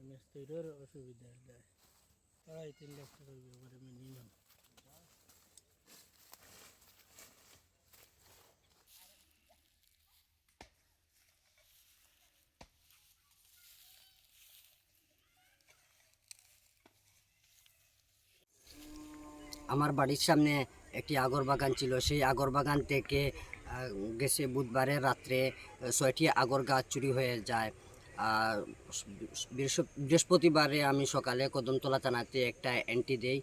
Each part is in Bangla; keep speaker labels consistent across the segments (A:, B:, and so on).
A: মিস্ত্রির অসুবিধা দেয় আড়াই তিন লাখ টাকার ব্যাপারে মিনিমাম
B: আমার বাড়ির সামনে একটি আগর বাগান ছিল। সেই আগর বাগান থেকে গেছে বুধবারে রাত্রে ছয়টি আগর গাছ চুরি হয়ে যায়। বৃহস্পতিবারে আমি সকালে কদমতলা থানাতে একটা এন্ট্রি দেই।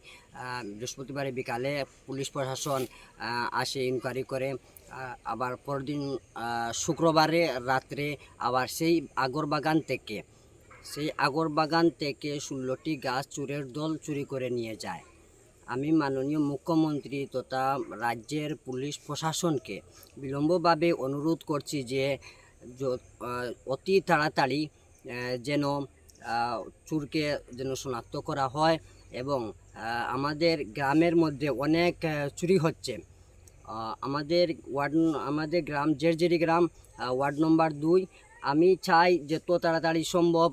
B: বৃহস্পতিবারে বিকালে পুলিশ প্রশাসন আসে ইনকোয়ারি করে। আবার পরদিন শুক্রবারে রাত্রে আবার সেই আগর বাগান থেকে, সেই আগর বাগান থেকে ষোলোটি গাছ চুরের দল চুরি করে নিয়ে যায়। আমি মাননীয় মুখ্যমন্ত্রী তথা রাজ্যের পুলিশ প্রশাসনকে বিলম্বভাবে অনুরোধ করছি যে অতি তাড়াতাড়ি যেন চুরকে যেন শনাক্ত করা হয় এবং আমাদের গ্রামের মধ্যে অনেক চুরি হচ্ছে। আমাদের ওয়ার্ড আমাদের গ্রাম জেরজেরি গ্রাম ওয়ার্ড নম্বর দুই। আমি চাই যত তাড়াতাড়ি সম্ভব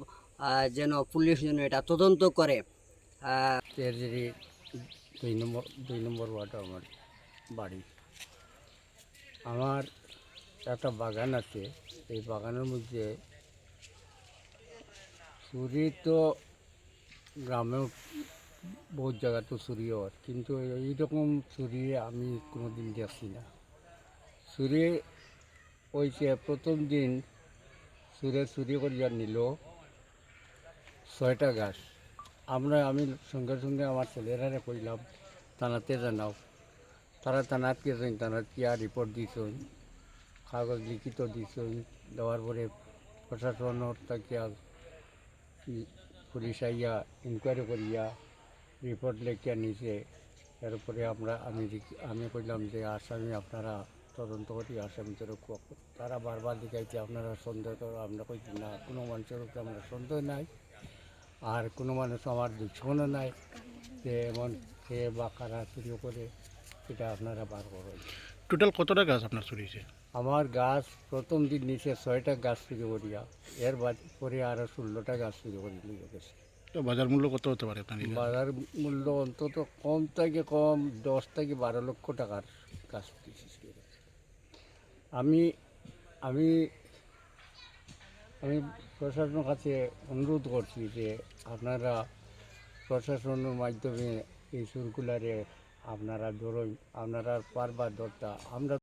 B: যেন পুলিশ যেন এটা তদন্ত করে। আহ,
C: তেরজেরি দুই নম্বর দুই নম্বর ওয়ার্ড আমার বাড়ি। আমার একটা বাগান আছে, এই বাগানের মধ্যে চুরি তো গ্রামেও বহুত জায়গা তো চুরি হয়, কিন্তু এইরকম চুরি আমি কোনো দিন দেখছি না। চুরি হয়েছে, প্রথম দিন চুরে চুরি করিয়া নিল ছয়টা গাছ। আমরা, আমি সঙ্গে সঙ্গে আমার ছেলেরা কইলাম থানাতে জানাও। তারা থানাত গেছেন থানাত কিয়া রিপোর্ট দিছেন, কাগজ লিখিত দিছেন, দেওয়ার পরে প্রশাসনের তাকিয়া পুলিশ আইয়া ইনকোয়ারি করিয়া রিপোর্ট লেখিয়া নিছে। এরপরে আমরা, আমি আমি কইলাম যে, আসামি আপনারা তদন্ত করি, আসামি তো তারা বারবার দেখাইছে, আপনারা সন্দেহ করো, আমরা কইছি না। কোনো মানুষের উপরে আমরা সন্দেহ নাই। আর কোনো মানুষ আমার দুঃখনও নাই যে এমন খেয়ে বা কারা চুরি করে সেটা আপনারা বার করেন।
D: টোটাল কতটা গাছ আপনার চুরি হয়েছে?
C: আমার গাছ প্রথম দিন নিচে ছয়টা গাছ চুরি করিয়া এর পরে আরও ষোলোটা গাছ চুরি করে নিয়ে গেছে।
D: তো বাজার মূল্য কত হতে পারে আপনার
C: বাজার মূল্য অন্তত কম থেকে কম দশ থেকে বারো লক্ষ টাকার গাছ আমি আমি আমি প্রশাসনের কাছে অনুরোধ করছি যে আপনারা প্রশাসনের মাধ্যমে এই সুরকুলারে আপনারা ধরুন, আপনারা পারবার দরটা আমরা